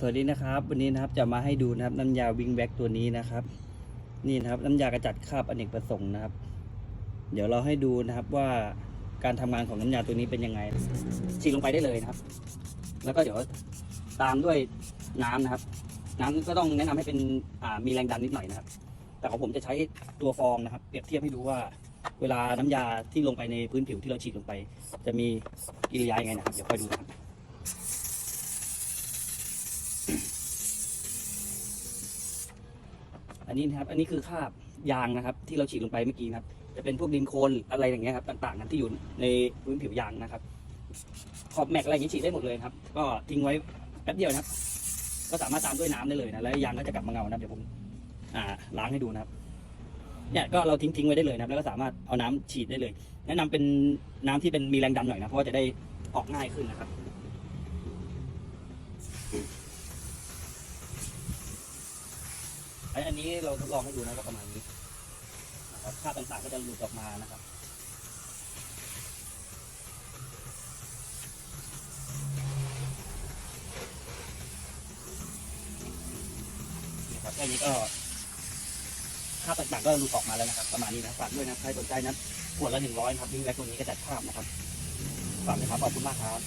สวัสดีนะครับ วันนี้นะครับจะมาให้ดูนะครับน้ำยาวิงแบ็กตัวนี้นะครับ นี่นะครับน้ำยากระจัดคราบอเนกประสงค์นะครับ เดี๋ยวเราให้ดูนะครับว่าการทำงานของน้ำยาตัวนี้เป็นยังไงฉีดลงไปได้เลยนะครับ แล้วก็เดี๋ยวตามด้วยน้ำนะครับ น้ำก็ต้องแนะนำให้เป็นอ่ามีแรงดันนิดหน่อยนะครับ แต่ของผมจะใช้ตัวฟองนะครับ เปรียบเทียบให้ดูว่าเวลาน้ำยาที่ลงไปในพื้นผิวที่เราฉีดลงไป จะมีกิริยายังไงนะครับเดี๋ยวค่อยดูนะครับ อันนี้นะครับ อันนี้คือคราบยางนะครับ ที่เราฉีดลงไปเมื่อกี้นะครับ จะเป็นพวกดินโคลนอะไรอย่างเงี้ยครับต่างๆนั้นที่อยู่ในพื้นผิวยางนะครับ ขอบแม็กอะไรอย่างี้ฉีดได้หมดเลยครับ ก็ทิ้งไว้แป๊บเดียวนะครับ ก็สามารถตามด้วยน้ำได้เลยนะแล้วยางก็จะกลับมาเงานะครับเดี๋ยวผมอ่าล้างให้ดูนะครับเนี่ยก็เราทิ้งทิ้งไว้ได้เลยนะครับ แล้วก็สามารถเอาน้ำฉีดได้เลย แนะนำเป็นน้ำที่เป็นมีแรงดันหน่อยนะเพราะว่าจะได้ออกง่ายขึ้นนะครับ อันนี้เราทดลองให้ดูนะก็ประมาณนี้นะครับค่าต่างๆก็จะหลุดออกมานะครับนี่ครับแค่นี้ก็ค่าต่างๆก็หลุดออกมาแล้วนะครับ ประมาณนี้นะฝากด้วยนะใครสนใจนะขวดละหนึ่งร้อยครับวิ่งแรกตัวนี้ก็จัดภาพนะครับฝากนะครับขอบคุณมากครับ